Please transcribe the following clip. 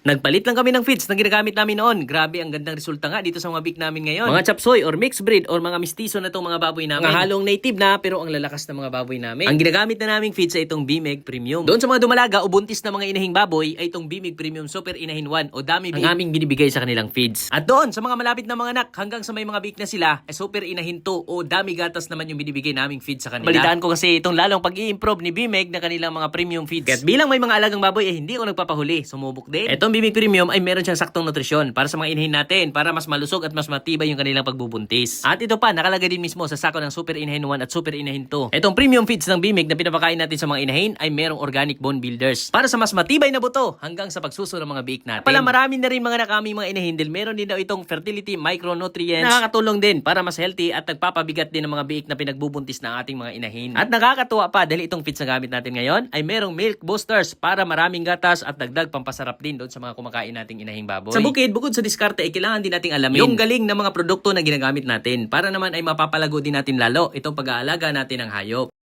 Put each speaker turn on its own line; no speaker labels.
Nagpalit lang kami ng feeds na ginagamit namin noon. Grabe, ang gandang resulta nga dito sa mga beak namin ngayon. Mga chapsoy or mixed breed or mga mistiso na itong mga baboy namin. Mga halong native na pero ang lalakas ng mga baboy namin. Ang ginagamit na naming feeds ay itong Bimeg Premium. Doon sa mga dumalaga o buntis na mga inahing baboy ay itong Bimeg Premium Super Inahin 1 o Dami Beak ang aming binibigay sa kanilang feeds. At doon sa mga malapit na mga anak hanggang sa may mga beak na sila ay Super Inahin 2 o Dami Gatas naman yung binibigay naming feeds sa kanila. Balitaan ko kasi itong lalong pag-i-improve ni Bimeg na kanilang mga premium feeds. Kaya't bilang may mga alagang baboy eh hindi ako nagpapahuli. Sumubok din. Itong Bimeg Premium ay meron siyang saktong nutrisyon para sa mga inahin natin para mas malusog at mas matibay yung kanilang pagbubuntis. At ito pa, nakalagay din mismo sa sako ng Super Inahin 1 at Super Inahin 2. Itong premium feeds ng Bimig na pinapakain natin sa mga inahin ay merong organic bone builders para sa mas matibay na buto hanggang sa pagsuso ng mga biik natin. Pala marami na rin mga nakaming mga inahin dahil meron din daw itong fertility micronutrients na nakakatulong din para mas healthy at nagpapabigat din ng mga biik na pinagbubuntis ng ating mga inahin. At nakakatuwa pa dahil itong feeds na gamit natin ngayon ay merong milk boosters para maraming gatas at dagdag pampasarap din doon sa mga kumakain nating inahing baboy. Sa bukid, bukod sa diskarte, ay kailangan din nating alamin yung galing ng mga produkto na ginagamit natin para naman ay mapapalago din natin lalo itong pag-aalaga natin ng hayop.